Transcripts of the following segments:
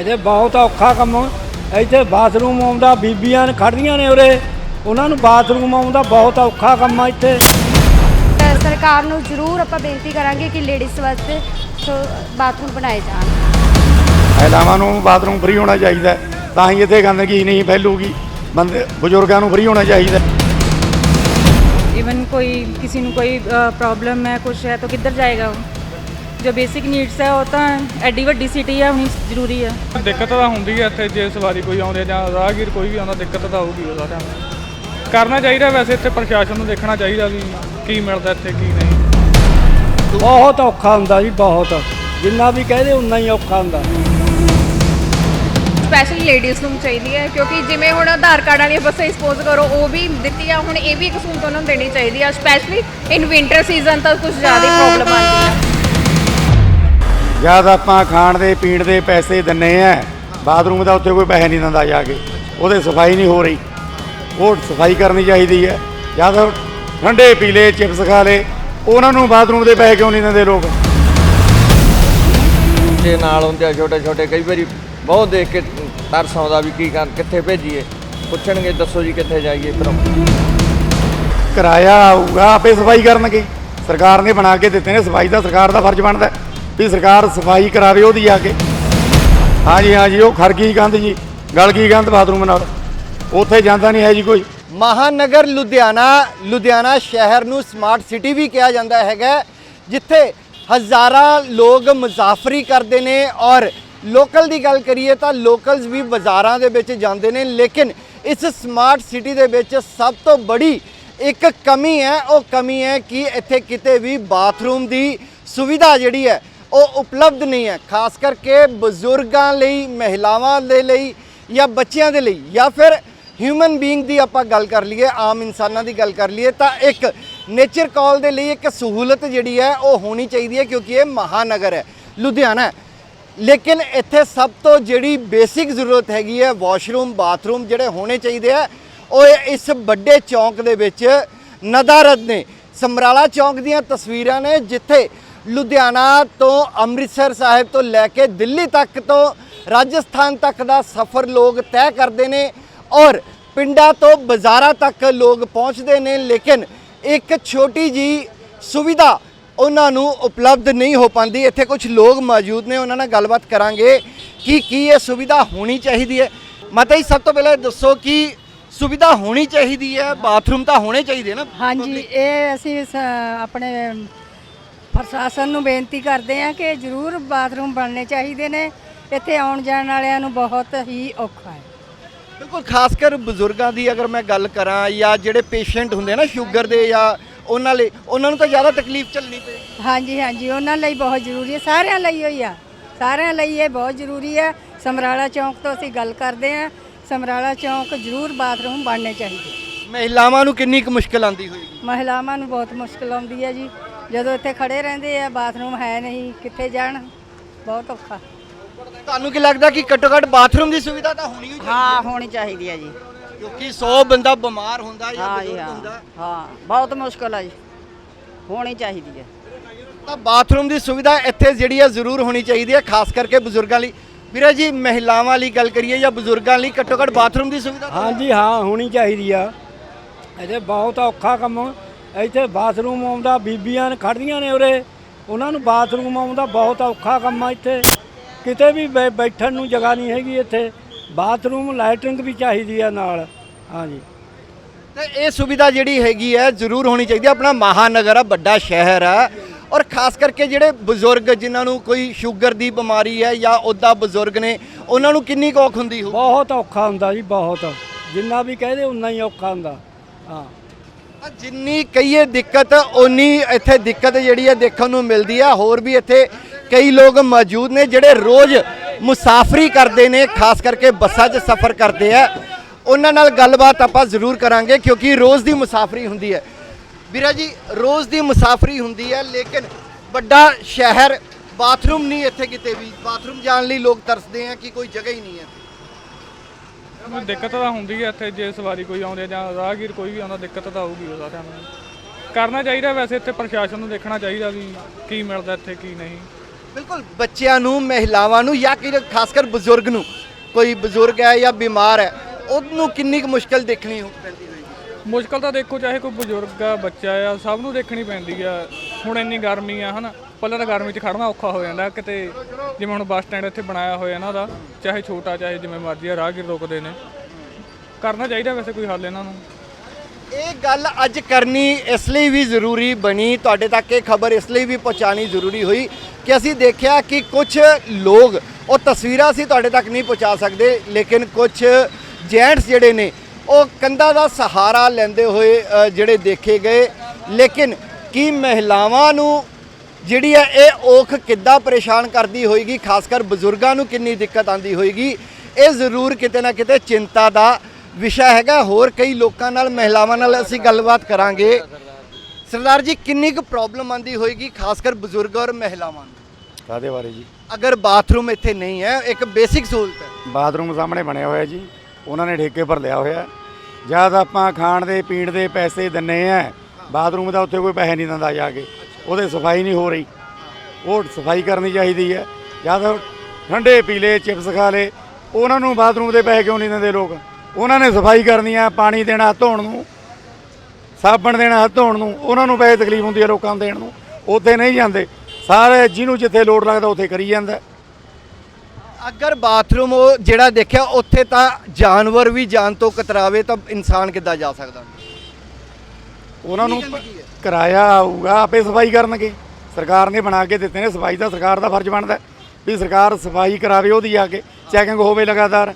ਇਹਦੇ ਬਹੁਤ ਔਖਾ ਕੰਮ ਇੱਥੇ ਬਾਥਰੂਮ ਆਉਂਦਾ ਬੀਬੀਆਂ ਨੇ ਖੜੀਆਂ ਨੇ ਉਰੇ ਉਹਨਾਂ ਨੂੰ ਬਾਥਰੂਮ ਆਉਂਦਾ ਬਹੁਤ ਔਖਾ ਕੰਮ ਆ ਇੱਥੇ ਤਾਂ ਸਰਕਾਰ ਨੂੰ ਜ਼ਰੂਰ ਆਪਾਂ ਬੇਨਤੀ ਕਰਾਂਗੇ ਕਿ ਲੇਡੀਜ਼ ਵਾਸਤੇ ਸੋ ਬਾਥਰੂਮ ਬਣਾਏ ਜਾਣ ਮਹਿਲਾਵਾਂ ਨੂੰ ਬਾਥਰੂਮ ਫ੍ਰੀ ਹੋਣਾ ਚਾਹੀਦਾ ਹੈ। ਤਾਂ ਹੀ ਇੱਥੇ ਗੰਦਗੀ ਨਹੀਂ ਫੈਲੂਗੀ ਬੰਦੇ ਬਜ਼ੁਰਗਾਂ ਨੂੰ ਫ੍ਰੀ ਹੋਣਾ ਚਾਹੀਦਾ ਹੈ। इवन कोई किसी ਨੂੰ ਕੋਈ ਪ੍ਰੋਬਲਮ ਹੈ ਕੁਛ ਹੈ ਤਾਂ ਕਿੱਧਰ ਜਾਏਗਾ ਉਹ ਜੋ ਬੇਸਿਕ ਨੀਡਸ ਹੈ ਉਹ ਤਾਂ ਐਡੀ ਵੱਡੀ ਸਿਟੀ ਹੈ ਹੋਣੀ ਜ਼ਰੂਰੀ ਹੈ ਦਿੱਕਤ ਤਾਂ ਹੁੰਦੀ ਹੈ ਇੱਥੇ ਜੇ ਸਵਾਰੀ ਕੋਈ ਆਉਂਦੇ ਜਾਂ ਰਾਹਗੀਰ ਕੋਈ ਵੀ ਆਉਂਦਾ ਦਿੱਕਤ ਤਾਂ ਆਊਗੀ ਉਹ ਸਾਰਿਆਂ ਨੂੰ। ਕਰਨਾ ਚਾਹੀਦਾ ਵੈਸੇ ਇੱਥੇ ਪ੍ਰਸ਼ਾਸਨ ਨੂੰ ਦੇਖਣਾ ਚਾਹੀਦਾ ਵੀ ਕੀ ਮਿਲਦਾ ਇੱਥੇ ਕੀ ਨਹੀਂ। ਬਹੁਤ ਔਖਾ ਹੁੰਦਾ ਜੀ ਬਹੁਤ। ਜਿੰਨਾ ਵੀ ਕਹਦੇ ਉਨਾ ਹੀ ਔਖਾ ਹੁੰਦਾ। ਸਪੈਸ਼ਲੀ ਲੇਡੀਜ਼ ਨੂੰ ਚਾਹੀਦੀ ਹੈ ਕਿਉਂਕਿ ਜਿਵੇਂ ਹੁਣ ਆਧਾਰ ਕਾਰਡ ਵਾਲੀਆਂ ਬੱਸਾਂ ਸਪੋਜ਼ ਕਰੋ ਉਹ ਵੀ ਦਿੱਤੀ ਆ ਹੁਣ ਇਹ ਵੀ ਇੱਕ ਸਹੂਲਤ ਉਹਨਾਂ ਨੂੰ ਦੇਣੀ ਚਾਹੀਦੀ ਆ। ਸਪੈਸ਼ਲੀ ਇਨ ਵਿੰਟਰ ਸੀਜ਼ਨ ਤਾਂ ਕੁਝ ਜ਼ਿਆਦਾ ਪ੍ਰੋਬਲਮ ਆਉਂਦੀ ਆ। ਜਦ ਆਪਾਂ ਖਾਣ ਦੇ ਪੀਣ ਦੇ ਪੈਸੇ ਦਿੰਨੇ ਆ ਬਾਥਰੂਮ ਦਾ ਉੱਥੇ ਕੋਈ ਪੈਸੇ ਨਹੀਂ ਦਿੰਦਾ ਜਾ ਕੇ। ਉਹਦੇ ਸਫ਼ਾਈ ਨਹੀਂ ਹੋ ਰਹੀ। ਉਹ ਸਫ਼ਾਈ ਕਰਨੀ ਚਾਹੀਦੀ ਹੈ। ਜਦ ਠੰਡੇ ਪੀ ਲਏ ਚਿਪਸ ਖਾ ਲਏ ਉਹਨਾਂ ਨੂੰ ਬਾਥਰੂਮ ਦੇ ਪੈਸੇ ਕਿਉਂ ਨਹੀਂ ਦਿੰਦੇ ਲੋਕ? ਬੱਚੇ ਨਾਲ ਹੁੰਦੇ ਆ ਛੋਟੇ ਛੋਟੇ ਕਈ ਵਾਰੀ ਬਹੁਤ ਦੇਖ ਕੇ ਤਰਸ ਆਉਂਦਾ ਵੀ ਕੀ ਕਰ ਕਿੱਥੇ ਭੇਜੀਏ। ਪੁੱਛਣਗੇ ਦੱਸੋ ਜੀ ਕਿੱਥੇ ਜਾਈਏ ਫਿਰ ਕਿਰਾਇਆ ਆਊਗਾ ਆਪੇ ਸਫ਼ਾਈ ਕਰਨਗੇ। ਸਰਕਾਰ ਨੇ ਬਣਾ ਕੇ ਦਿੱਤੇ ਨੇ ਸਫ਼ਾਈ ਦਾ ਸਰਕਾਰ ਦਾ ਫਰਜ਼ ਬਣਦਾ। ਵੀ ਸਰਕਾਰ ਸਫ਼ਾਈ ਕਰਾਵੇ ਉਹਦੀ ਆ ਕੇ। ਹਾਂਜੀ ਹਾਂਜੀ, ਉਹ ਖਰ ਗਈ ਗੰਦ ਜੀ। ਗਲ ਗਈ ਗੰਦ ਬਾਥਰੂਮ ਨਾਲ। ਉੱਥੇ ਜਾਂਦਾ ਨਹੀਂ ਹੈ ਜੀ ਕੋਈ। ਮਹਾਨਗਰ ਲੁਧਿਆਣਾ ਲੁਧਿਆਣਾ ਸ਼ਹਿਰ ਨੂੰ ਸਮਾਰਟ ਸਿਟੀ ਵੀ ਕਿਹਾ ਜਾਂਦਾ ਹੈਗਾ ਜਿੱਥੇ ਹਜ਼ਾਰਾਂ ਲੋਕ ਮੁਸਾਫਰੀ ਕਰਦੇ ਨੇ ਔਰ ਲੋਕਲ ਦੀ ਗੱਲ ਕਰੀਏ ਤਾਂ ਲੋਕਲਸ ਵੀ ਬਾਜ਼ਾਰਾਂ ਦੇ ਵਿੱਚ ਜਾਂਦੇ ਨੇ, ਲੇਕਿਨ ਇਸ ਸਮਾਰਟ ਸਿਟੀ ਦੇ ਵਿੱਚ ਸਭ ਤੋਂ ਬੜੀ ਇੱਕ ਕਮੀ ਹੈ, ਉਹ ਕਮੀ ਹੈ ਕਿ ਇੱਥੇ ਕਿਤੇ ਵੀ ਬਾਥਰੂਮ ਦੀ ਸੁਵਿਧਾ ਜਿਹੜੀ ਹੈ ਉਹ ਉਪਲਬਧ ਨਹੀਂ ਹੈ, ਖਾਸ ਕਰਕੇ ਬਜ਼ੁਰਗਾਂ ਲਈ, ਮਹਿਲਾਵਾਂ ਦੇ ਲਈ ਜਾਂ ਬੱਚਿਆਂ ਦੇ ਲਈ ਜਾਂ ਫਿਰ ਹਿਊਮਨ ਬੀਇੰਗ ਦੀ ਆਪਾਂ ਗੱਲ ਕਰ ਲਈਏ, ਆਮ ਇਨਸਾਨਾਂ ਦੀ ਗੱਲ ਕਰ ਲਈਏ, ਤਾਂ ਇੱਕ ਨੇਚਰ ਕਾਲ ਦੇ ਲਈ ਇੱਕ ਸਹੂਲਤ ਜਿਹੜੀ ਹੈ, ਉਹ ਹੋਣੀ ਚਾਹੀਦੀ ਹੈ ਕਿਉਂਕਿ ਇਹ ਮਹਾਨਗਰ ਹੈ, ਲੁਧਿਆਣਾ ਹੈ। ਲੇਕਿਨ ਇੱਥੇ ਸਭ ਤੋਂ ਜਿਹੜੀ ਬੇਸਿਕ ਜ਼ਰੂਰਤ ਹੈਗੀ ਹੈ ਵਾਸ਼ਰੂਮ ਬਾਥਰੂਮ ਜਿਹੜੇ ਹੋਣੇ ਚਾਹੀਦੇ ਆ, ਉਹ ਇਹ ਇਸ ਵੱਡੇ ਚੌਂਕ ਦੇ ਵਿੱਚ ਨਦਾਰਦ ਨੇ, ਸਮਰਾਲਾ ਚੌਂਕ ਦੀਆਂ ਤਸਵੀਰਾਂ ਨੇ, ਜਿੱਥੇ ਲੁਧਿਆਣਾ ਤੋਂ ਅੰਮ੍ਰਿਤਸਰ ਸਾਹਿਬ ਤੋਂ ਲੈ ਕੇ ਦਿੱਲੀ ਤੱਕ ਤੋਂ ਰਾਜਸਥਾਨ ਤੱਕ ਦਾ ਸਫ਼ਰ ਲੋਕ ਤੈਅ ਕਰਦੇ ਨੇ ਔਰ ਪਿੰਡਾਂ ਤੋਂ ਬਾਜ਼ਾਰਾਂ ਤੱਕ ਲੋਕ ਪਹੁੰਚਦੇ ਨੇ ਲੇਕਿਨ ਇੱਕ ਛੋਟੀ ਜੀ ਸੁਵਿਧਾ ਉਹਨਾਂ ਨੂੰ ਉਪਲਬਧ ਨਹੀਂ ਹੋ ਪਾਉਂਦੀ। ਇੱਥੇ ਕੁਝ ਲੋਕ ਮੌਜੂਦ ਨੇ ਉਹਨਾਂ ਨਾਲ ਗੱਲਬਾਤ ਕਰਾਂਗੇ ਕਿ ਕੀ ਇਹ ਸੁਵਿਧਾ ਹੋਣੀ ਚਾਹੀਦੀ ਹੈ। ਮਾਤਾ ਜੀ ਸਭ ਤੋਂ ਪਹਿਲਾਂ ਦੱਸੋ ਕਿ ਸੁਵਿਧਾ ਹੋਣੀ ਚਾਹੀਦੀ ਹੈ ਬਾਥਰੂਮ ਤਾਂ ਹੋਣੇ ਚਾਹੀਦੇ ਨਾ? ਹਾਂਜੀ ਇਹ ਅਸੀਂ ਸ- ਆਪਣੇ ਪ੍ਰਸ਼ਾਸਨ ਨੂੰ ਬੇਨਤੀ ਕਰਦੇ ਹਾਂ ਕਿ ਜ਼ਰੂਰ ਬਾਥਰੂਮ ਬਣਨੇ ਚਾਹੀਦੇ ਨੇ। ਇੱਥੇ ਆਉਣ ਜਾਣ ਵਾਲਿਆਂ ਨੂੰ ਬਹੁਤ ਹੀ ਔਖਾ ਹੈ। ਬਿਲਕੁਲ ਖਾਸ ਕਰ ਬਜ਼ੁਰਗਾਂ ਦੀ ਅਗਰ ਮੈਂ ਗੱਲ ਕਰਾਂ ਜਾਂ ਜਿਹੜੇ ਪੇਸ਼ੈਂਟ ਹੁੰਦੇ ਨਾ ਸ਼ੂਗਰ ਦੇ ਜਾਂ ਉਹਨਾਂ ਲਈ ਉਹਨਾਂ ਨੂੰ ਤਾਂ ਜ਼ਿਆਦਾ ਤਕਲੀਫ ਝੱਲਣੀ ਪਏ ਹਾਂਜੀ ਹਾਂਜੀ ਉਹਨਾਂ ਲਈ ਬਹੁਤ ਜ਼ਰੂਰੀ ਹੈ ਸਾਰਿਆਂ ਲਈ ਹੋਈ ਆ। ਸਾਰਿਆਂ ਲਈ ਇਹ ਬਹੁਤ ਜ਼ਰੂਰੀ ਹੈ। ਸਮਰਾਲਾ ਚੌਂਕ ਤੋਂ ਅਸੀਂ ਗੱਲ ਕਰਦੇ ਹਾਂ। ਸਮਰਾਲਾ ਚੌਂਕ ਜ਼ਰੂਰ ਬਾਥਰੂਮ ਬਣਨੇ ਚਾਹੀਦੇ। ਮਹਿਲਾਵਾਂ ਨੂੰ ਕਿੰਨੀ ਕੁ ਮੁਸ਼ਕਲ ਆਉਂਦੀ ਹੋਏਗੀ? ਮਹਿਲਾਵਾਂ ਨੂੰ ਬਹੁਤ ਮੁਸ਼ਕਲ ਆਉਂਦੀ ਹੈ ਜੀ। ਜਦੋਂ ਇੱਥੇ ਖੜੇ ਰਹਿੰਦੇ ਆ ਬਾਥਰੂਮ ਹੈ ਨਹੀਂ ਕਿੱਥੇ ਜਾਣ? ਬਹੁਤ ਔਖਾ। ਤੁਹਾਨੂੰ ਕੀ ਲੱਗਦਾ ਕਿ ਘੱਟੋ ਘੱਟ ਬਾਥਰੂਮ ਦੀ ਸੁਵਿਧਾ ਤਾਂ ਹੋਣੀ ਹੀ ਚਾਹੀਦੀ ਹਾਂ ਹੋਣੀ ਚਾਹੀਦੀ ਹੈ ਜੀ। ਕਿਉਂਕਿ 100 ਬੰਦਾ ਬਿਮਾਰ ਹੁੰਦਾ ਜਾਂ ਹਾਂ ਜੀ ਬਜ਼ੁਰਗ ਹਾਂ। ਹੁੰਦਾ। ਹਾਂ ਬਹੁਤ ਮੁਸ਼ਕਲ ਹੈ ਜੀ। ਹੋਣੀ ਚਾਹੀਦੀ ਹੈ। ਤਾਂ ਬਾਥਰੂਮ ਦੀ ਸੁਵਿਧਾ ਇੱਥੇ ਜਿਹੜੀ ਹੈ ਜ਼ਰੂਰ ਹੋਣੀ ਚਾਹੀਦੀ ਹੈ ਖਾਸ ਕਰਕੇ ਬਜ਼ੁਰਗਾਂ ਲਈ। ਵੀਰੇ ਜੀ ਮਹਿਲਾਵਾਂ ਲਈ ਗੱਲ ਕਰੀਏ ਜਾਂ ਬਜ਼ੁਰਗਾਂ ਲਈ ਘੱਟੋ ਘੱਟ ਬਾਥਰੂਮ ਦੀ ਸੁਵਿਧਾ ਹਾਂਜੀ ਹਾਂ ਹੋਣੀ ਚਾਹੀਦੀ ਆ। ਇਹਦੇ ਬਹੁਤ ਔਖਾ ਕੰਮ। ਇੱਥੇ ਬਾਥਰੂਮ ਆਉਂਦਾ ਬੀਬੀਆਂ ਨੇ ਖੜੀਆਂ ਨੇ ਉਰੇ। ਉਹਨਾਂ ਨੂੰ ਬਾਥਰੂਮ ਆਉਂਦਾ ਬਹੁਤ ਔਖਾ ਕੰਮ ਆ ਇੱਥੇ। ਕਿਤੇ ਵੀ ਬੈ- ਬੈਠਣ ਨੂੰ ਜਗ੍ਹਾ ਨਹੀਂ ਹੈਗੀ ਇੱਥੇ। ਬਾਥਰੂਮ ਲਾਈਟਿੰਗ ਵੀ ਚਾਹੀਦੀ ਆ ਨਾਲ। ਹਾਂਜੀ। ਤੇ ਇਹ ਸੁਵਿਧਾ ਜਿਹੜੀ ਹੈਗੀ ਹੈ ਜ਼ਰੂਰ ਹੋਣੀ ਚਾਹੀਦੀ ਹੈ ਆਪਣਾ ਮਹਾਨਗਰ ਆ ਵੱਡਾ ਸ਼ਹਿਰ ਆ। ਔਰ ਖਾਸ ਕਰਕੇ ਜਿਹੜੇ ਬਜ਼ੁਰਗ ਜਿਨ੍ਹਾਂ ਨੂੰ ਕੋਈ ਸ਼ੂਗਰ ਦੀ ਬਿਮਾਰੀ ਹੈ ਜਾਂ ਉੱਦਾਂ ਬਜ਼ੁਰਗ ਨੇ ਉਹਨਾਂ ਨੂੰ ਕਿੰਨੀ ਔਖ ਹੁੰਦੀ ਹੋ ਬਹੁਤ ਔਖਾ ਹੁੰਦਾ ਜੀ ਬਹੁਤ। ਜਿੰਨਾ ਵੀ ਕਹਦੇ ਉਨਾ ਹੀ ਔਖਾ ਹੁੰਦਾ। ਹਾਂ। ਜਿੰਨੀ ਕਹੀਏ ਦਿੱਕਤ, ਓਨੀ ਇੱਥੇ ਦਿੱਕਤ ਜਿਹੜੀ ਹੈ ਦੇਖਣ ਨੂੰ ਮਿਲਦੀ ਹੈ ਹੋਰ ਵੀ ਇੱਥੇ ਕਈ ਲੋਕ ਮੌਜੂਦ ਨੇ ਜਿਹੜੇ ਰੋਜ਼ ਮੁਸਾਫਰੀ ਕਰਦੇ ਨੇ, ਖਾਸ ਕਰਕੇ ਬੱਸਾਂ 'ਚ ਸਫ਼ਰ ਕਰਦੇ ਆ। ਉਹਨਾਂ ਨਾਲ ਗੱਲਬਾਤ ਆਪਾਂ ਜ਼ਰੂਰ ਕਰਾਂਗੇ ਕਿਉਂਕਿ ਰੋਜ਼ ਦੀ ਮੁਸਾਫਰੀ ਹੁੰਦੀ ਹੈ। ਵੀਰਾ ਜੀ, ਰੋਜ਼ ਦੀ ਮੁਸਾਫਰੀ ਹੁੰਦੀ ਹੈ, ਲੇਕਿਨ ਵੱਡਾ ਸ਼ਹਿਰ, ਬਾਥਰੂਮ ਨਹੀਂ ਇੱਥੇ ਕਿਤੇ ਵੀ। ਬਾਥਰੂਮ ਜਾਣ ਲਈ ਲੋਕ ਤਰਸਦੇ ਆ ਕਿ ਕੋਈ ਜਗ੍ਹਾ ਹੀ ਨਹੀਂ ਹੈ। ਦਿੱਕਤ ਤਾਂ ਹੁੰਦੀ ਹੈ ਇੱਥੇ ਜੇ ਸਵਾਰੀ ਕੋਈ ਆਉਂਦੇ ਜਾਂ ਰਾਹਗੀਰ ਕੋਈ ਵੀ ਆਉਂਦਾ ਦਿੱਕਤ ਤਾਂ ਆਊਗੀ ਉਹ ਸਾਰਿਆਂ ਨੂੰ। ਕਰਨਾ ਚਾਹੀਦਾ ਵੈਸੇ ਇੱਥੇ ਪ੍ਰਸ਼ਾਸਨ ਨੂੰ ਦੇਖਣਾ ਚਾਹੀਦਾ ਵੀ ਕੀ ਮਿਲਦਾ ਇੱਥੇ ਕੀ ਨਹੀਂ। ਬਿਲਕੁਲ ਬੱਚਿਆਂ ਨੂੰ ਮਹਿਲਾਵਾਂ ਨੂੰ ਜਾਂ ਕਿ ਖਾਸ ਕਰ ਬਜ਼ੁਰਗ ਨੂੰ ਕੋਈ ਬਜ਼ੁਰਗ ਹੈ ਜਾਂ ਬਿਮਾਰ ਹੈ ਉਹਨੂੰ ਕਿੰਨੀ ਕੁ ਮੁਸ਼ਕਲ ਦੇਖਣੀ ਹੋ- ਪੈਂਦੀ ਹੋਏਗੀ? ਮੁਸ਼ਕਲ ਤਾਂ ਦੇਖੋ ਚਾਹੇ ਕੋਈ ਬਜ਼ੁਰਗ ਆ ਬੱਚਾ ਆ ਸਭ ਨੂੰ ਦੇਖਣੀ ਪੈਂਦੀ ਆ। ਹੁਣ ਇੰਨੀ ਗਰਮੀ ਆ, ਹਨਾ। ਪਹਿਲਾਂ ਤਾਂ ਗਰਮੀ 'ਚ ਖੜਨਾ ਔਖਾ ਹੋ ਜਾਂਦਾ, ਕਿਤੇ ਜਿਵੇਂ ਹੁਣ ਬੱਸ ਸਟੈਂਡ ਇੱਥੇ ਬਣਾਇਆ ਹੋਇਆ ਇਹਨਾਂ ਦਾ, ਚਾਹੇ ਛੋਟਾ, ਚਾਹੇ ਜਿਵੇਂ ਮਰਜ਼ੀ ਆ, ਰਾਹਗੀਰ ਰੋਕਦੇ ਨੇ। ਕਰਨਾ ਚਾਹੀਦਾ ਵੈਸੇ ਕੋਈ ਹੱਲ ਇਹਨਾਂ ਨੂੰ। ਇਹ ਗੱਲ ਅੱਜ ਕਰਨੀ ਇਸ ਲਈ ਵੀ ਜ਼ਰੂਰੀ ਬਣੀ, ਤੁਹਾਡੇ ਤੱਕ ਇਹ ਖਬਰ ਇਸ ਲਈ ਵੀ ਪਹੁੰਚਾਣੀ ਜ਼ਰੂਰੀ ਹੋਈ ਕਿ ਅਸੀਂ ਦੇਖਿਆ ਕਿ ਕੁਝ ਲੋਕ, ਉਹ ਤਸਵੀਰਾਂ ਅਸੀਂ ਤੁਹਾਡੇ ਤੱਕ ਨਹੀਂ ਪਹੁੰਚਾ ਸਕਦੇ, ਲੇਕਿਨ ਕੁਝ ਜੈਂਟਸ ਜਿਹੜੇ ਨੇ, ਉਹ ਕੰਧਾਂ ਦਾ ਸਹਾਰਾ ਲੈਂਦੇ ਹੋਏ ਜਿਹੜੇ ਦੇਖੇ ਗਏ। ਲੇਕਿਨ ਕੀ ਮਹਿਲਾਵਾਂ ਨੂੰ ਜਿਹੜੀ ਹੈ ਇਹ ਔਖ ਕਿੱਦਾਂ ਪਰੇਸ਼ਾਨ ਕਰਦੀ ਹੋਏਗੀ ਖਾਸ ਕਰ ਬਜ਼ੁਰਗਾਂ ਨੂੰ ਕਿੰਨੀ ਦਿੱਕਤ ਆਂਦੀ ਹੋਏਗੀ ਇਹ ਜ਼ਰੂਰ ਕਿਤੇ ਨਾ ਕਿਤੇ ਚਿੰਤਾ ਦਾ ਵਿਸ਼ਾ ਹੈਗਾ। ਹੋਰ ਕਈ ਲੋਕਾਂ ਨਾਲ ਮਹਿਲਾਵਾਂ ਨਾਲ ਅਸੀਂ ਗੱਲਬਾਤ ਕਰਾਂਗੇ। ਸਰਦਾਰ ਜੀ ਕਿੰਨੀ ਕੁ ਪ੍ਰੋਬਲਮ ਆਂਦੀ ਹੋਏਗੀ ਖਾਸ ਕਰ ਬਜ਼ੁਰਗ ਔਰ ਮਹਿਲਾਵਾਂ ਨੂੰ? ਕਾਦੇ ਬਾਰੇ ਜੀ? ਅਗਰ ਬਾਥਰੂਮ ਇੱਥੇ ਨਹੀਂ ਹੈ ਇੱਕ ਬੇਸਿਕ ਸਹੂਲਤ ਹੈ। ਬਾਥਰੂਮ ਸਾਹਮਣੇ ਬਣਿਆ ਹੋਇਆ ਜੀ ਉਹਨਾਂ ਨੇ ਠੇਕੇ ਪਰ ਲਿਆ ਹੋਇਆ। ਜਦ ਆਪਾਂ ਖਾਣ ਦੇ ਪੀਣ ਦੇ ਪੈਸੇ ਦਿੰਨੇ ਆ ਬਾਥਰੂਮ ਦਾ ਉੱਥੇ ਕੋਈ ਪੈਸੇ ਨਹੀਂ ਦਿੰਦਾ ਜਾ ਕੇ। ਉਹਦੇ ਸਫ਼ਾਈ ਨਹੀਂ ਹੋ ਰਹੀ। ਉਹ ਸਫ਼ਾਈ ਕਰਨੀ ਚਾਹੀਦੀ ਹੈ। ਜਦ ਠੰਡੇ ਪੀ ਲਏ ਚਿਪਸ ਖਾ ਲਏ ਉਹਨਾਂ ਨੂੰ ਬਾਥਰੂਮ ਦੇ ਪੈਸੇ ਕਿਉਂ ਨਹੀਂ ਦਿੰਦੇ ਲੋਕ? ਉਹਨਾਂ ਨੇ ਸਫ਼ਾਈ ਕਰਨੀ ਆ, ਪਾਣੀ ਦੇਣਾ, ਧੋਣ ਨੂੰ। ਸਾਬਣ ਦੇਣਾ, ਧੋਣ ਨੂੰ। ਉਹਨਾਂ ਨੂੰ ਪੈਸੇ ਤਕਲੀਫ ਹੁੰਦੀ ਹੈ ਲੋਕਾਂ ਨੂੰ ਦੇਣ ਨੂੰ। ਉੱਥੇ ਨਹੀਂ ਜਾਂਦੇ। ਸਾਰੇ ਜਿਹਨੂੰ ਜਿੱਥੇ ਲੋੜ ਲੱਗਦਾ ਉੱਥੇ ਕਰੀ ਜਾਂਦਾ। ਅਗਰ ਬਾਥਰੂਮ ਉਹ ਜਿਹੜਾ ਦੇਖਿਆ, ਉੱਥੇ ਤਾਂ ਜਾਨਵਰ ਵੀ ਜਾਨ ਤੋਂ ਕਤਰਾਵੇ ਤਾਂ ਇਨਸਾਨ ਕਿੱਦਾਂ ਜਾ ਸਕਦਾ? ਉਹਨਾਂ ਨੂੰ? ਕਿਰਾਇਆ ਆਊਗਾ ਆਪੇ ਸਫ਼ਾਈ ਕਰਨਗੇ। ਸਰਕਾਰ ਨੇ ਬਣਾ ਕੇ ਦਿੱਤੇ ਨੇ ਸਫ਼ਾਈ ਦਾ ਸਰਕਾਰ ਦਾ ਫਰਜ਼ ਬਣਦਾ ਵੀ ਸਰਕਾਰ ਸਫ਼ਾਈ ਕਰਾਵੇ ਉਹਦੀ ਆ ਕੇ ਚੈਕਿੰਗ ਹੋਵੇ ਲਗਾਤਾਰ।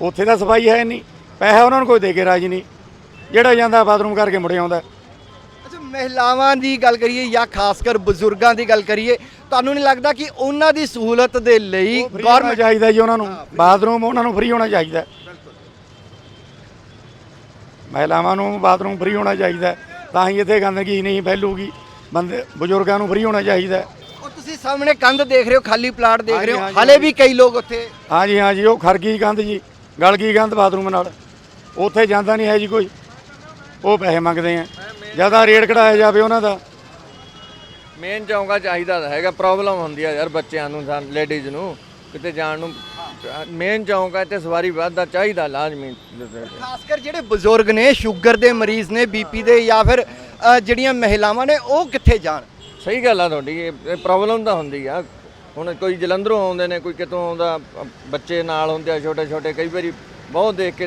ਉੱਥੇ ਤਾਂ ਸਫ਼ਾਈ ਹੈ ਨਹੀਂ ਪੈਸਾ ਉਹਨਾਂ ਨੂੰ ਕੋਈ ਦੇ ਕੇ ਰਾਜੀ ਨਹੀਂ। ਜਿਹੜਾ ਜਾਂਦਾ ਬਾਥਰੂਮ ਕਰਕੇ ਮੁੜ ਆਉਂਦਾ। ਅੱਛਾ ਮਹਿਲਾਵਾਂ ਦੀ ਗੱਲ ਕਰੀਏ ਜਾਂ ਖਾਸ ਕਰ ਬਜ਼ੁਰਗਾਂ ਦੀ ਗੱਲ ਕਰੀਏ ਤੁਹਾਨੂੰ ਨਹੀਂ ਲੱਗਦਾ ਕਿ ਉਹਨਾਂ ਦੀ ਸਹੂਲਤ ਦੇ ਲਈ ਗਵਰਨਮੈਂਟ ਚਾਹੀਦਾ ਜੀ ਉਹਨਾਂ ਨੂੰ। ਬਾਥਰੂਮ ਉਹਨਾਂ ਨੂੰ ਫ੍ਰੀ ਹੋਣਾ ਚਾਹੀਦਾ। ਮਹਿਲਾਵਾਂ ਨੂੰ ਬਾਥਰੂਮ ਫ੍ਰੀ ਹੋਣਾ ਚਾਹੀਦਾ। ਤਾਂ ਹੀ ਇੱਥੇ ਗੰਦਗੀ ਨਹੀਂ ਫੈਲੂਗੀ। ਬੰਦੇ ਬਜ਼ੁਰਗਾਂ ਨੂੰ ਫ੍ਰੀ ਹੋਣਾ ਚਾਹੀਦਾ। ਉਹ ਤੁਸੀਂ ਸਾਹਮਣੇ ਕੰਧ ਦੇਖ ਰਹੇ ਹੋ ਖਾਲੀ ਪਲਾਟ ਦੇਖ ਰਹੇ ਹੋ। ਹਲੇ ਵੀ ਕਈ ਲੋਕ ਉੱਥੇ ਹਾਂਜੀ ਹਾਂਜੀ ਉਹ ਖਰ ਗਈ ਕੰਧ ਜੀ ਗਲ ਗਈ ਕੰਧ ਬਾਥਰੂਮ ਨਾਲ। ਉੱਥੇ ਜਾਂਦਾ ਨਹੀਂ ਹੈ ਜੀ ਕੋਈ। ਉਹ ਪੈਸੇ ਮੰਗਦੇ ਆ। ਜ਼ਿਆਦਾ ਰੇਟ ਕਢਾਇਆ ਜਾਵੇ ਉਹਨਾਂ ਦਾ। ਮੇਨ ਚੌਂਕਾ ਚਾਹੀਦਾ ਤਾਂ ਹੈਗਾ ਪ੍ਰੋਬਲਮ ਹੁੰਦੀ ਆ ਯਾਰ ਬੱਚਿਆਂ ਨੂੰ ਲੇਡੀਜ਼ ਨੂੰ। ਕਿਤੇ ਜਾਣ ਨੂੰ ਮੇਨ ਚੌਂਕਾ ਤੇ ਸਵਾਰੀ ਵੱਧਦਾ ਚਾਹੀਦਾ ਲਾਜ਼ਮੀ। ਖਾਸ ਕਰ ਜਿਹੜੇ ਬਜ਼ੁਰਗ ਨੇ ਸ਼ੂਗਰ ਦੇ ਮਰੀਜ਼ ਨੇ ਬੀਪੀ ਦੇ ਜਾਂ ਫਿਰ ਅ, ਜਿਹੜੀਆਂ ਮਹਿਲਾਵਾਂ ਨੇ ਉਹ ਕਿੱਥੇ ਜਾਣ? ਸਹੀ ਗੱਲ ਆ ਤੁਹਾਡੀ ਇਹ ਪ੍ਰੋਬਲਮ ਤਾਂ ਹੁੰਦੀ ਆ। ਹੁਣ ਕੋਈ ਜਲੰਧਰੋਂ ਆਉਂਦੇ ਨੇ ਕੋਈ ਕਿਤੋਂ ਆਉਂਦਾ ਅ, ਬੱਚੇ ਨਾਲ ਹੁੰਦੇ ਆ ਛੋਟੇ ਛੋਟੇ ਕਈ ਵਾਰੀ ਬਹੁਤ ਦੇਖ ਕੇ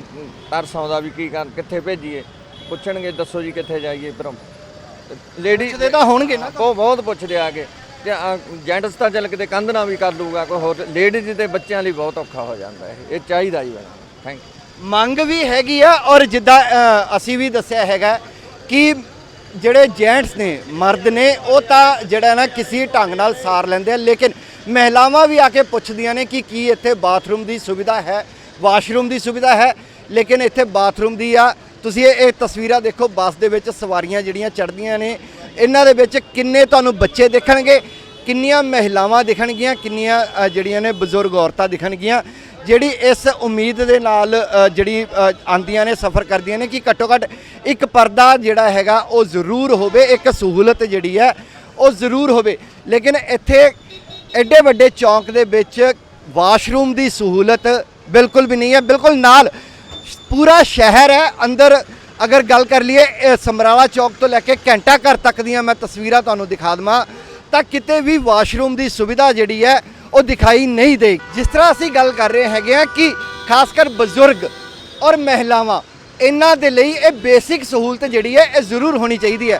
ਤਰਸ ਆਉਂਦਾ ਵੀ ਕੀ ਕਰ ਕਿੱਥੇ ਭੇਜੀਏ। ਪੁੱਛਣਗੇ ਦੱਸੋ ਜੀ ਕਿੱਥੇ ਜਾਈਏ ਪਰ ਲੇਡੀ ਪੁੱਛਦੇ ਤਾਂ ਹੋਣਗੇ ਨਾ। ਉਹ ਬਹੁਤ ਪੁੱਛਦੇ ਆ ਕੇ। ਜੈਂਟਸ ਤਾਂ ਚੱਲ ਕਿਤੇ ਕੰਧ ਨਾ ਵੀ ਕਰ ਲੂਗਾ ਕੋਈ ਹੋਰ ਲੇਡੀਜ਼ ਤੇ ਬੱਚਿਆਂ ਲਈ ਬਹੁਤ ਔਖਾ ਹੋ ਜਾਂਦਾ ਹੈ ਇਹ ਚਾਹੀਦਾ ਹੀ ਥੈਂਕ ਯੂ ਮੰਗ ਵੀ ਹੈਗੀ ਆ, ਔਰ ਜਿੱਦਾਂ ਅਸੀਂ ਵੀ ਦੱਸਿਆ ਹੈਗਾ ਕਿ ਜਿਹੜੇ ਜੈਂਟਸ ਨੇ, ਮਰਦ ਨੇ, ਉਹ ਤਾਂ ਜਿਹੜਾ ਨਾ ਕਿਸੇ ਢੰਗ ਨਾਲ ਸਾਰ ਲੈਂਦੇ ਆ, ਲੇਕਿਨ ਮਹਿਲਾਵਾਂ ਵੀ ਆ ਕੇ ਪੁੱਛਦੀਆਂ ਨੇ ਕਿ ਕੀ ਇੱਥੇ ਬਾਥਰੂਮ ਦੀ ਸੁਵਿਧਾ ਹੈ, ਵਾਸ਼ਰੂਮ ਦੀ ਸੁਵਿਧਾ ਹੈ, ਲੇਕਿਨ ਇੱਥੇ ਬਾਥਰੂਮ ਦੀ ਆ। ਤੁਸੀਂ ਇਹ ਇਹ ਤਸਵੀਰਾਂ ਦੇਖੋ, ਬੱਸ ਦੇ ਵਿੱਚ ਸਵਾਰੀਆਂ ਜਿਹੜੀਆਂ ਚੜ੍ਹਦੀਆਂ ਨੇ ਇਹਨਾਂ ਦੇ ਵਿੱਚ ਕਿੰਨੇ ਤੁਹਾਨੂੰ ਬੱਚੇ ਦੇਖਣਗੇ ਕਿੰਨੀਆਂ ਮਹਿਲਾਵਾਂ ਦਿਖਣਗੀਆਂ ਕਿੰਨੀਆਂ ਜਿਹੜੀਆਂ ਨੇ ਬਜ਼ੁਰਗ ਔਰਤਾਂ ਦਿਖਣਗੀਆਂ ਜਿਹੜੀ ਇਸ ਉਮੀਦ ਦੇ ਨਾਲ ਜਿਹੜੀ ਅ, ਆਉਂਦੀਆਂ ਨੇ ਸਫ਼ਰ ਕਰਦੀਆਂ ਨੇ ਕਿ ਘੱਟੋ ਘੱਟ ਇੱਕ ਪਰਦਾ ਜਿਹੜਾ ਹੈਗਾ ਉਹ ਜ਼ਰੂਰ ਹੋਵੇ ਇੱਕ ਸਹੂਲਤ ਜਿਹੜੀ ਹੈ ਉਹ ਜ਼ਰੂਰ ਹੋਵੇ। ਲੇਕਿਨ ਇੱਥੇ ਐਡੇ ਵੱਡੇ ਚੌਂਕ ਦੇ ਵਿੱਚ ਵਾਸ਼ਰੂਮ ਦੀ ਸਹੂਲਤ ਬਿਲਕੁਲ ਵੀ ਨਹੀਂ ਹੈ। ਬਿਲਕੁਲ ਨਾਲ ਪੂਰਾ ਸ਼ਹਿਰ ਹੈ ਅੰਦਰ ਅਗਰ ਗੱਲ ਕਰ ਲਈਏ ਸਮਰਾਲਾ ਚੌਕ ਤੋਂ ਲੈ ਕੇ ਘੰਟਾ ਘਰ ਤੱਕ ਦੀਆਂ ਮੈਂ ਤਸਵੀਰਾਂ ਤੁਹਾਨੂੰ ਦਿਖਾ ਦਵਾਂ, ਤਾਂ ਕਿਤੇ ਵੀ ਵਾਸ਼ਰੂਮ ਦੀ ਸੁਵਿਧਾ ਜਿਹੜੀ ਹੈ, ਉਹ ਦਿਖਾਈ ਨਹੀਂ ਦੇ ਜਿਸ ਤਰ੍ਹਾਂ ਅਸੀਂ ਗੱਲ ਕਰ ਰਹੇ ਹੈਗੇ ਆ ਕਿ ਖਾਸ ਕਰ ਬਜ਼ੁਰਗ ਔਰ ਮਹਿਲਾਵਾਂ, ਇਹਨਾਂ ਦੇ ਲਈ ਇਹ ਬੇਸਿਕ ਸਹੂਲਤ ਜਿਹੜੀ ਹੈ, ਇਹ ਜ਼ਰੂਰ ਹੋਣੀ ਚਾਹੀਦੀ ਹੈ।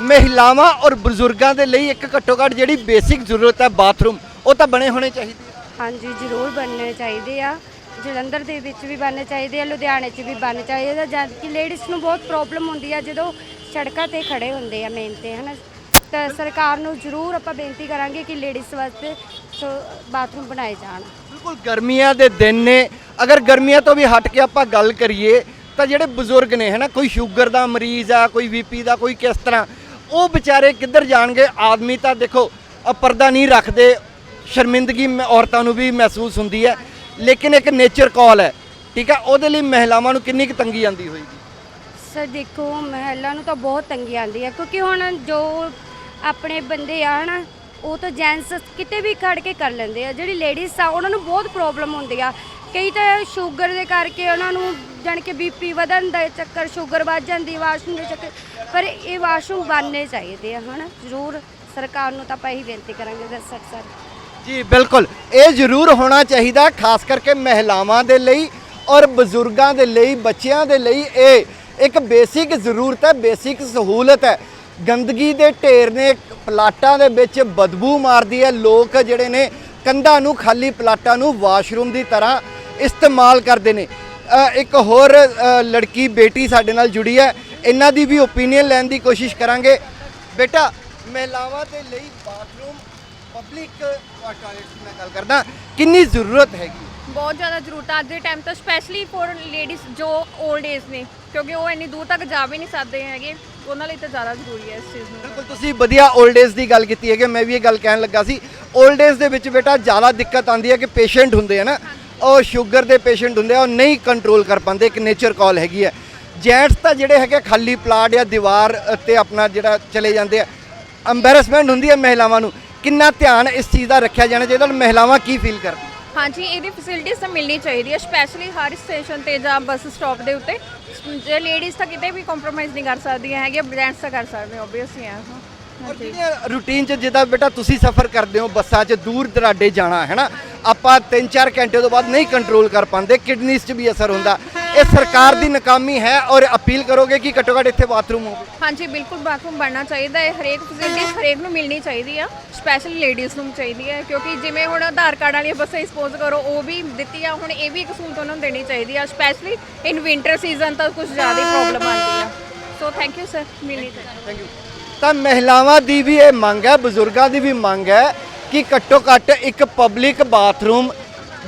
ਮਹਿਲਾਵਾਂ ਔਰ ਬਜ਼ੁਰਗਾਂ ਦੇ ਲਈ ਇੱਕ ਘੱਟੋ ਘੱਟ ਜਿਹੜੀ ਬੇਸਿਕ ਜ਼ਰੂਰਤ ਹੈ, ਬਾਥਰੂਮ, ਉਹ ਤਾਂ ਬਣੇ ਹੋਣੇ ਚਾਹੀਦੇ ਹਾਂਜੀ, ਜ਼ਰੂਰ ਬਣਨੇ ਚਾਹੀਦੇ ਆ। ਜਲੰਧਰ ਦੇ ਵਿੱਚ ਵੀ ਬਣਨੇ ਚਾਹੀਦੇ ਆ ਲੁਧਿਆਣੇ 'ਚ ਵੀ ਬਣਨੇ ਚਾਹੀਦੇ ਆ ਜਦ ਕਿ ਲੇਡੀਜ਼ ਨੂੰ ਬਹੁਤ ਪ੍ਰੋਬਲਮ ਹੁੰਦੀ ਆ ਜਦੋਂ ਸੜਕਾਂ ਤੇ ਖੜੇ ਹੁੰਦੇ ਆ ਮੇਨ ਤੇ ਹਨਾ? ਤਾਂ ਸਰਕਾਰ ਨੂੰ ਜ਼ਰੂਰ ਆਪਾਂ ਬੇਨਤੀ ਕਰਾਂਗੇ ਕਿ ਲੇਡੀਜ਼ ਵਾਸਤੇ ਸੋ ਬਾਥਰੂਮ ਬਣਾਏ ਜਾਣ। ਬਿਲਕੁਲ ਗਰਮੀਆਂ ਦੇ ਦਿਨ ਨੇ। ਅਗਰ ਗਰਮੀਆਂ ਤੋਂ ਵੀ ਹਟ ਕੇ ਆਪਾਂ ਗੱਲ ਕਰੀਏ ਤਾਂ ਜਿਹੜੇ ਬਜ਼ੁਰਗ ਨੇ ਹਨਾ ਕੋਈ ਸ਼ੂਗਰ ਦਾ ਮਰੀਜ਼ ਆ ਕੋਈ ਬੀਪੀ ਦਾ ਕੋਈ ਕਿਸ ਤਰ੍ਹਾਂ ਉਹ ਵਿਚਾਰੇ ਕਿੱਧਰ ਜਾਣਗੇ? ਆਦਮੀ ਤਾਂ ਦੇਖੋ ਅ, ਪਰਦਾ ਨਹੀਂ ਰੱਖਦੇ। ਸ਼ਰਮਿੰਦਗੀ ਮ- ਔਰਤਾਂ ਨੂੰ ਵੀ ਮਹਿਸੂਸ ਹੁੰਦੀ ਹੈ। ਲੇਕਿਨ ਇੱਕ ਨੇਚਰ ਕਾਲ ਹੈ, ਠੀਕ ਹੈ? ਉਹਦੇ ਲਈ ਮਹਿਲਾਵਾਂ ਨੂੰ ਕਿੰਨੀ ਕੁ ਤੰਗੀ ਆਂਦੀ ਹੋਏਗੀ? ਸਰ, ਦੇਖੋ, ਮਹਿਲਾ ਨੂੰ ਤਾਂ ਬਹੁਤ ਤੰਗੀ ਆਉਂਦੀ ਹੈ, ਕਿਉਂਕਿ ਹੁਣ ਜੋ ਆਪਣੇ ਬੰਦੇ ਆ, ਹਨਾ, ਉਹ ਤਾਂ ਜੈਂਟਸ ਕਿਤੇ ਵੀ ਖੜ ਕੇ ਕਰ ਲੈਂਦੇ ਆ, ਜਿਹੜੀ ਲੇਡੀਜ਼ ਆ, ਉਹਨਾਂ ਨੂੰ ਬਹੁਤ ਪ੍ਰੋਬਲਮ ਹੁੰਦੀ ਆ। ਕਈ ਤਾਂ ਸ਼ੂਗਰ ਦੇ ਕਰਕੇ ਉਹਨਾਂ ਨੂੰ, ਜਾਣੀ ਕਿ ਬੀਪੀ ਵਧਣ ਦਾ ਚੱਕਰ ਸ਼ੂਗਰ ਵੱਧ ਜਾਂਦੀ ਵਾਸ਼ਰੂਮ ਦੇ ਚੱਕਰ, ਪਰ ਇਹ ਵਾਸ਼ਰੂਮ ਬਣਨੇ ਚਾਹੀਦੇ ਆ, ਹਨਾ? ਜ਼ਰੂਰ, ਸਰਕਾਰ ਨੂੰ ਤਾਂ ਆਪਾਂ ਇਹੀ ਬੇਨਤੀ ਕਰਾਂਗੇ ਸਰ ਸਰ। ਜੀ, ਬਿਲਕੁਲ। ਇਹ ਜ਼ਰੂਰ ਹੋਣਾ ਚਾਹੀਦਾ, ਖਾਸ ਕਰਕੇ ਮਹਿਲਾਵਾਂ ਦੇ ਲਈ ਔਰ ਬਜ਼ੁਰਗਾਂ ਦੇ ਲਈ, ਬੱਚਿਆਂ ਦੇ ਲਈ ਇਹ ਇੱਕ ਬੇਸਿਕ ਜ਼ਰੂਰਤ ਹੈ, ਬੇਸਿਕ ਸਹੂਲਤ ਹੈ। ਗੰਦਗੀ ਦੇ ਢੇਰ ਨੇ, ਪਲਾਟਾਂ ਦੇ ਵਿੱਚ ਬਦਬੂ ਮਾਰਦੀ ਹੈ। ਲੋਕ ਜਿਹੜੇ ਨੇ, ਕੰਧਾਂ ਨੂੰ, ਖਾਲੀ ਪਲਾਟਾਂ ਨੂੰ ਵਾਸ਼ਰੂਮ ਦੀ ਤਰ੍ਹਾਂ ਇਸਤੇਮਾਲ ਕਰਦੇ ਨੇ। ਇੱਕ ਹੋਰ ਲੜਕੀ, ਬੇਟੀ ਸਾਡੇ ਨਾਲ ਜੁੜੀ ਹੈ। ਇਹਨਾਂ ਦੀ ਵੀ ਓਪੀਨੀਅਨ ਲੈਣ ਦੀ ਕੋਸ਼ਿਸ਼ ਕਰਾਂਗੇ। ਬੇਟਾ, ਮਹਿਲਾਵਾਂ ਦੇ ਲਈ ਬਾਥਰੂਮ ਪਬਲਿਕ ਟਾਇਲਟਸ ਮੈਂ ਗੱਲ ਕਰਦਾ ਕਿੰਨੀ ਜ਼ਰੂਰਤ ਹੈਗੀ? ਬਹੁਤ ਜ਼ਿਆਦਾ ਜ਼ਰੂਰਤ ਆ ਅੱਜ ਦੇ ਟਾਈਮ ਤਾਂ ਸਪੈਸ਼ਲੀ ਫੋਰ ਲੇਡੀਜ਼ ਜੋ 올ਡ ਏਜ ਨੇ ਕਿਉਂਕਿ ਉਹ ਇੰਨੀ ਦੂਰ ਤੱਕ ਜਾ ਵੀ ਨਹੀਂ ਸਕਦੇ ਹੈਗੇ ਉਹਨਾਂ ਲਈ ਤਾਂ ਜ਼ਿਆਦਾ ਜ਼ਰੂਰੀ ਹੈ ਇਸ ਚੀਜ਼ ਨੂੰ। ਬਿਲਕੁਲ ਤੁਸੀਂ ਵਧੀਆ 올ਡ ਏਜ ਦੀ ਗੱਲ ਕੀਤੀ ਹੈ ਮੈਂ ਵੀ ਇਹ ਗੱਲ ਕਹਿਣ ਲੱਗਾ ਸੀ 올ਡ ਏਜ ਦੇ ਵਿੱਚ ਬੇਟਾ ਜ਼ਿਆਦਾ ਦਿੱਕਤ ਆਉਂਦੀ ਹੈ ਕਿ ਪੇਸ਼ੈਂਟ ਹੁੰਦੇ ਆ ਨਾ ਉਹ ਸ਼ੂਗਰ ਦੇ ਪੇਸ਼ੈਂਟ ਹੁੰਦੇ ਆ ਉਹ ਨਹੀਂ ਕੰਟਰੋਲ ਕਰ ਪਾਉਂਦੇ ਇੱਕ ਨੇਚਰ ਕਾਲ ਹੈਗੀ ਹੈ। ਜੈਂਟਸ ਤਾਂ ਜਿਹੜੇ ਹੈਗੇ ਖਾਲੀ ਪਲਾਟ ਜਾਂ ਦੀਵਾਰ ਤੇ ਆਪਣਾ ਜਿਹੜਾ ਚਲੇ ਜਾਂਦੇ ਆ ਅੰਬੈਰਸਮੈਂਟ ਹੁੰਦੀ ਹੈ ਮਹਿਲਾਵਾਂ ਨੂੰ। ਕਿੰਨਾ ਧਿਆਨ ਇਸ ਚੀਜ਼ ਦਾ ਰੱਖਿਆ ਜਾਣਾ ਚਾਹੀਦਾ ਔਰ ਮਹਿਲਾਵਾਂ ਕੀ ਫੀਲ ਕਰਦੀਆਂ? ਹਾਂਜੀ ਇਹਦੀ ਫੈਸਿਲਿਟੀਜ਼ ਤਾਂ ਮਿਲਣੀ ਚਾਹੀਦੀ ਹੈ ਸਪੈਸ਼ਲੀ ਹਰ ਸਟੇਸ਼ਨ ਤੇ ਜਾਂ ਬੱਸ ਸਟਾਪ ਦੇ ਉੱਤੇ। ਜੇ ਲੇਡੀਜ਼ ਤਾਂ ਕਿਤੇ ਵੀ ਕੰਪਰੋਮਾਈਜ਼ ਨਹੀਂ ਕਰ ਸਕਦੀਆਂ ਹੈਗੀਆਂ ਜੈਂਟਸ ਤਾਂ ਕਰ ਸਕਦੇ ਆਬਵੀਅਸਲੀ ਹੈ। ਔਰ ਜਿਹੜੀਆਂ ਰੂਟੀਨ 'ਚ ਜਿੱਦਾਂ ਬੇਟਾ ਤੁਸੀਂ ਸਫ਼ਰ ਕਰਦੇ ਹੋ ਬੱਸਾਂ 'ਚ ਦੂਰ ਦਰਾਡੇ ਜਾਣਾ ਹੈ ਨਾ? ਆਪਾਂ 3-4 ਘੰਟੇ ਤੋਂ ਬਾਅਦ ਨਹੀਂ ਕੰਟਰੋਲ ਕਰ ਪਾਉਂਦੇ ਕਿਡਨੀਜ਼ 'ਚ ਵੀ ਅਸਰ ਹੁੰਦਾ। ਇਹ ਸਰਕਾਰ ਦੀ ਨਾਕਾਮੀ ਹੈ ਔਰ ਅਪੀਲ ਕਰੋਗੇ ਕਿ ਘੱਟੋ ਘੱਟ ਇੱਥੇ ਬਾਥਰੂਮ ਹੋਵੇ। ਹਾਂਜੀ ਬਿਲਕੁਲ ਬਾਥਰੂਮ ਬਣਨਾ ਚਾਹੀਦਾ ਹੈ। ਹਰੇਕ ਫੈਸਿਲਿਟੀਜ਼ ਹਰੇਕ ਨੂੰ ਮਿਲਣੀ ਚਾਹੀਦੀ ਆ। ਸਪੈਸ਼ਲੀ ਲੇਡੀਜ਼ ਨੂੰ ਚਾਹੀਦੀ ਹੈ ਕਿਉਂਕਿ ਜਿਵੇਂ ਹੁਣ ਆਧਾਰ ਕਾਰਡ ਵਾਲੀਆਂ ਬੱਸਾਂ ਸਪੋਜ਼ ਕਰੋ ਉਹ ਵੀ ਦਿੱਤੀ ਆ। ਹੁਣ ਇਹ ਵੀ ਇੱਕ ਸਹੂਲਤ ਉਹਨਾਂ ਨੂੰ ਦੇਣੀ ਚਾਹੀਦੀ ਆ ਸਪੈਸ਼ਲੀ ਇਨ ਵਿੰਟਰ ਸੀਜ਼ਨ ਤਾਂ ਕੁਝ ਜ਼ਿਆਦਾ ਹੀ ਪ੍ਰੋਬਲਮ ਆਉਂਦੀ ਆ। ਸੋ ਥੈਂਕ ਯੂ ਸਰ ਮਿਲਣੀ ਥੈਂਕ ਯੂ ਤਾਂ ਮਹਿਲਾਵਾਂ ਦੀ ਵੀ ਇਹ ਮੰਗ ਹੈ ਬਜ਼ੁਰਗਾਂ ਦੀ ਵੀ ਮੰਗ ਹੈ ਕਿ ਘੱਟੋ ਘੱਟ ਇੱਕ ਪਬਲਿਕ ਬਾਥਰੂਮ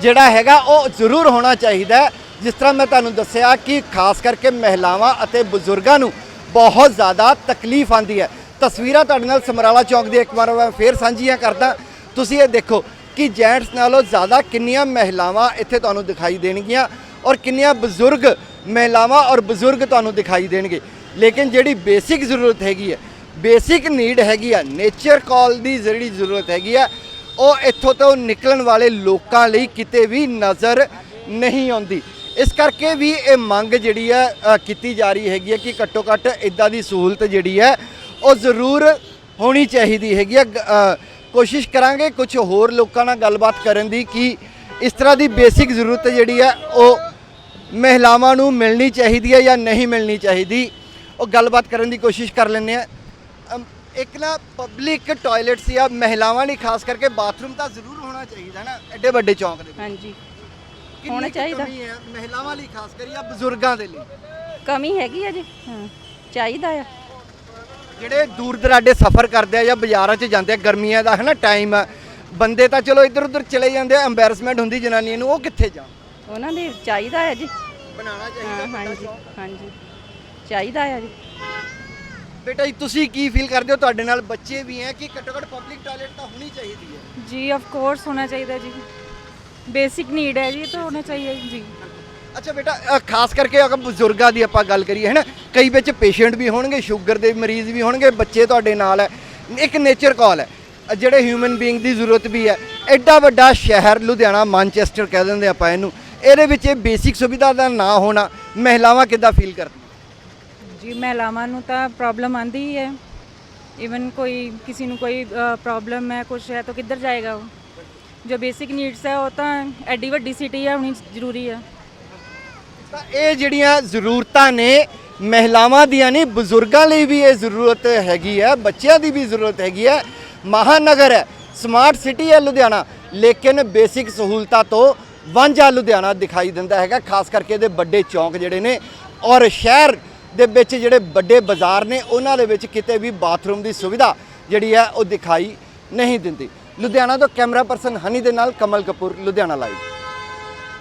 ਜਿਹੜਾ ਹੈਗਾ ਉਹ ਜ਼ਰੂਰ ਹੋਣਾ ਚਾਹੀਦਾ ਹੈ। ਜਿਸ ਤਰ੍ਹਾਂ ਮੈਂ ਤੁਹਾਨੂੰ ਦੱਸਿਆ ਕਿ ਖਾਸ ਕਰਕੇ ਮਹਿਲਾਵਾਂ ਅਤੇ ਬਜ਼ੁਰਗਾਂ ਨੂੰ ਬਹੁਤ ਜ਼ਿਆਦਾ ਤਕਲੀਫ ਆਂਦੀ ਹੈ। ਤਸਵੀਰਾਂ ਤੁਹਾਡੇ ਨਾਲ ਸਮਰਾਲਾ ਚੌਕ ਦੀ ਇੱਕ ਵਾਰ ਮੈਂ ਫੇਰ ਸਾਂਝੀਆਂ ਕਰਦਾ। ਤੁਸੀਂ ਇਹ ਦੇਖੋ ਕਿ ਜੈਂਟਸ ਨਾਲੋਂ ਜ਼ਿਆਦਾ ਕਿੰਨੀਆਂ ਮਹਿਲਾਵਾਂ ਇੱਥੇ ਤੁਹਾਨੂੰ ਦਿਖਾਈ ਦੇਣਗੀਆਂ ਔਰ ਕਿੰਨੀਆਂ ਬਜ਼ੁਰਗ ਮਹਿਲਾਵਾਂ ਔਰ ਬਜ਼ੁਰਗ ਤੁਹਾਨੂੰ ਦਿਖਾਈ ਦੇਣਗੇ। ਲੇਕਿਨ ਜਿਹੜੀ ਬੇਸਿਕ ਜ਼ਰੂਰਤ ਹੈਗੀ ਹੈ, ਬੇਸਿਕ ਨੀਡ ਹੈਗੀ ਆ, ਨੇਚਰ ਕਾਲ ਦੀ ਜਿਹੜੀ ਜ਼ਰੂਰਤ ਹੈਗੀ ਆ, ਉਹ ਇੱਥੋਂ ਤੋਂ ਨਿਕਲਣ ਵਾਲੇ ਲੋਕਾਂ ਲਈ ਕਿਤੇ ਵੀ ਨਜ਼ਰ ਨਹੀਂ ਆਉਂਦੀ। ਇਸ ਕਰਕੇ ਵੀ ਇਹ ਮੰਗ ਜਿਹੜੀ ਹੈ ਕੀਤੀ ਜਾ ਰਹੀ ਹੈਗੀ ਹੈ ਕਿ ਘੱਟੋ ਘੱਟ ਇਦਾਂ ਦੀ ਸਹੂਲਤ ਜਿਹੜੀ ਹੈ, ਉਹ ਜ਼ਰੂਰ ਹੋਣੀ ਚਾਹੀਦੀ ਹੈਗੀ ਹੈ। ਕੋਸ਼ਿਸ਼ ਕਰਾਂਗੇ ਕੁਝ ਹੋਰ ਲੋਕਾਂ ਨਾਲ ਗੱਲਬਾਤ ਕਰਨ ਦੀ ਕਿ ਇਸ ਤਰ੍ਹਾਂ ਦੀ ਬੇਸਿਕ ਜ਼ਰੂਰਤ ਜਿਹੜੀ ਹੈ, ਉਹ ਮਹਿਲਾਵਾਂ ਨੂੰ ਮਿਲਣੀ ਚਾਹੀਦੀ ਹੈ ਜਾਂ ਨਹੀਂ ਮਿਲਣੀ ਚਾਹੀਦੀ। ਉਹ ਗੱਲਬਾਤ ਕਰਨ ਦੀ ਕੋਸ਼ਿਸ਼ ਕਰ ਲੈਂਦੇ ਆ ਇੱਕ ਨਾ ਪਬਲਿਕ ਟਾਇਲਟਸ ਜਾਂ ਮਹਿਲਾਵਾਂ ਲਈ ਖਾਸ ਕਰਕੇ ਬਾਥਰੂਮ ਤਾਂ ਜ਼ਰੂਰ ਹੋਣਾ ਚਾਹੀਦਾ ਨਾ, ਐਡੇ ਵੱਡੇ ਚੌਂਕ ਦੇ ਹਾਂਜੀ। ਹੋਣਾ ਚਾਹੀਦਾ। ਕਮੀ ਹੈ ਮਹਿਲਾਵਾਂ ਲਈ ਖਾਸ ਕਰੀ ਆ ਬਜ਼ੁਰਗਾਂ ਦੇ ਲਈ? ਕਮੀ ਹੈਗੀ ਆ ਜੀ। ਹਾਂ ਚਾਹੀਦਾ ਆ। ਜਿਹੜੇ ਦੂਰ ਦਰਾਡੇ ਸਫ਼ਰ ਕਰਦੇ ਆ ਜਾਂ ਬਾਜ਼ਾਰਾਂ 'ਚ ਜਾਂਦੇ ਆ ਗਰਮੀਆਂ ਦਾ ਹੈ ਟਾਈਮ ਬੰਦੇ ਤਾਂ ਚਲੋ ਇੱਧਰ ਉੱਧਰ ਚਲੇ ਜਾਂਦੇ ਆ ਐਂਬੈਰਸਮੈਂਟ ਹੁੰਦੀ ਜਨਾਨੀਆਂ ਨੂੰ ਉਹ ਕਿੱਥੇ ਜਾਣ? ਉਹਨਾਂ ਦੇ ਚਾਹੀਦਾ ਹੈ ਜੀ। ਬਣਾਉਣਾ ਚਾਹੀਦਾ ਹਾਂਜੀ ਹਾਂਜੀ। ਚਾਹੀਦਾ ਆ ਜੀ। ਬੇਟਾ ਜੀ ਤੁਸੀਂ ਕੀ ਫੀਲ ਕਰਦੇ ਹੋ? ਤੁਹਾਡੇ ਨਾਲ ਬੱਚੇ ਵੀ ਹੈ ਕਿ ਘੱਟੋ ਪਬਲਿਕ ਟਾਇਲਟ ਤਾਂ ਹੋਣੀ ਚਾਹੀਦੀ ਹੈ। ਜੀ ਆਫ ਕੋਰਸ ਹੋਣਾ ਚਾਹੀਦਾ ਜੀ। बेसिक नीड है जी तो होना चाहिए जी ਅੱਛਾ ਬੇਟਾ ਅ, ਖਾਸ ਕਰਕੇ ਅਗਰ ਬਜ਼ੁਰਗਾਂ ਦੀ ਆਪਾਂ ਗੱਲ ਕਰੀਏ ਹੈ ਨਾ ਕਈ ਵਿੱਚ ਪੇਸ਼ੈਂਟ ਵੀ ਹੋਣਗੇ ਸ਼ੂਗਰ ਦੇ ਮਰੀਜ਼ ਵੀ ਹੋਣਗੇ ਬੱਚੇ ਤੁਹਾਡੇ ਨਾਲ ਹੈ ਇੱਕ ਨੇਚਰ ਕਾਲ ਹੈ ਅ, ਜਿਹੜੇ ਹਿਊਮਨ ਬੀਇੰਗ ਦੀ ਜ਼ਰੂਰਤ ਵੀ ਹੈ ਐਡਾ ਵੱਡਾ ਸ਼ਹਿਰ ਲੁਧਿਆਣਾ ਮਾਨਚੈਸਟਰ ਕਹਿ ਦਿੰਦੇ ਆਪਾਂ ਇਹਨੂੰ ਇਹਦੇ ਵਿੱਚ ਇਹ ਬੇਸਿਕ ਸੁਵਿਧਾ ਦਾ ਨਾ ਹੋਣਾ ਮਹਿਲਾਵਾਂ ਕਿੱਦਾਂ ਫੀਲ ਕਰਦੀਆਂ ਜੀ ਮਹਿਲਾਵਾਂ ਨੂੰ ਤਾਂ ਪ੍ਰੋਬਲਮ ਆਂਦੀ ਹੀ ਹੈ ਇਵਨ ਕੋਈ ਕਿਸੇ ਨੂੰ ਕੋਈ ਪ੍ਰੋਬਲਮ ਹੈ ਕੁਝ ਹੈ ਤਾਂ ਕਿੱਧਰ ਜਾਏਗਾ ਉਹ ਜੋ ਬੇਸਿਕ ਨੀਡਸ ਹੈ, ਉਹ ਤਾਂ ਐਡੀ ਵੱਡੀ ਸਿਟੀ ਹੈ ਹੋਣੀ ਜ਼ਰੂਰੀ ਹੈ ਤਾਂ ਇਹ ਜਿਹੜੀਆਂ ਜ਼ਰੂਰਤਾਂ ਨੇ, ਮਹਿਲਾਵਾਂ ਦੀਆਂ ਨਹੀਂ ਬਜ਼ੁਰਗਾਂ ਲਈ ਵੀ ਇਹ ਜ਼ਰੂਰਤ ਹੈਗੀ ਹੈ ਬੱਚਿਆਂ ਦੀ ਵੀ ਜ਼ਰੂਰਤ ਹੈਗੀ ਹੈ ਮਹਾਨਗਰ ਹੈ ਸਮਾਰਟ ਸਿਟੀ ਹੈ ਲੁਧਿਆਣਾ, ਲੇਕਿਨ ਬੇਸਿਕ ਸਹੂਲਤਾਂ ਤੋਂ ਵਾਂਝਾ ਲੁਧਿਆਣਾ ਦਿਖਾਈ ਦਿੰਦਾ ਹੈਗਾ, ਖਾਸ ਕਰਕੇ ਇਹਦੇ ਵੱਡੇ ਚੌਂਕ ਜਿਹੜੇ ਨੇ ਔਰ ਸ਼ਹਿਰ ਦੇ ਵਿੱਚ ਜਿਹੜੇ ਵੱਡੇ ਬਾਜ਼ਾਰ ਨੇ, ਉਹਨਾਂ ਦੇ ਵਿੱਚ ਕਿਤੇ ਵੀ ਬਾਥਰੂਮ ਦੀ ਸੁਵਿਧਾ ਜਿਹੜੀ ਹੈ ਉਹ ਦਿਖਾਈ ਨਹੀਂ ਦਿੰਦੀ। ਲੁਧਿਆਣਾ ਤੋਂ ਕੈਮਰਾ ਪਰਸਨ ਹਨੀ ਦੇ ਨਾਲ ਕਮਲ ਕਪੂਰ ਲੁਧਿਆਣਾ ਲਾਈਵ